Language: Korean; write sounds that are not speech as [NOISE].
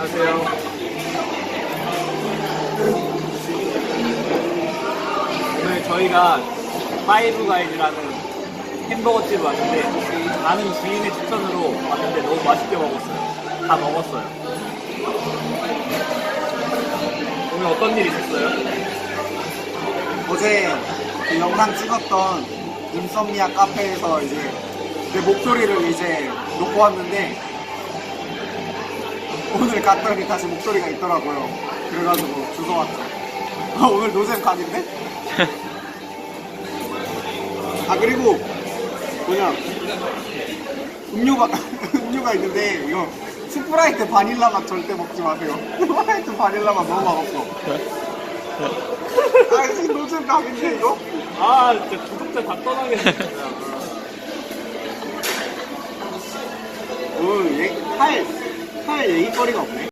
안녕하세요. 오늘 저희가 파이브 가이즈라는 햄버거 집을 왔는데 아는 지인의 추천으로 왔는데 너무 맛있게 먹었어요. 다 먹었어요. 오늘 어떤 일 있었어요? 어제 그 영상 찍었던 인썸니아 카페에서 이제 내 목소리를 이제 놓고 왔는데 오늘 갔더니 다시 목소리가 있더라고요. 그래가지고 주워 왔죠. 아, 오늘 노잼 각인데? 아 그리고 뭐냐 음료가 [LAUGHS] 음료가 있는데 이거 스프라이트 바닐라 맛 절대 먹지 마세요. 스프라이트 바닐라 맛 너무 맛없어. 아 지금 노잼 각인데 이거? 아, 진짜 구독자 다 떠나겠네. 오늘 얘, 할, 할 얘기거리가 없네.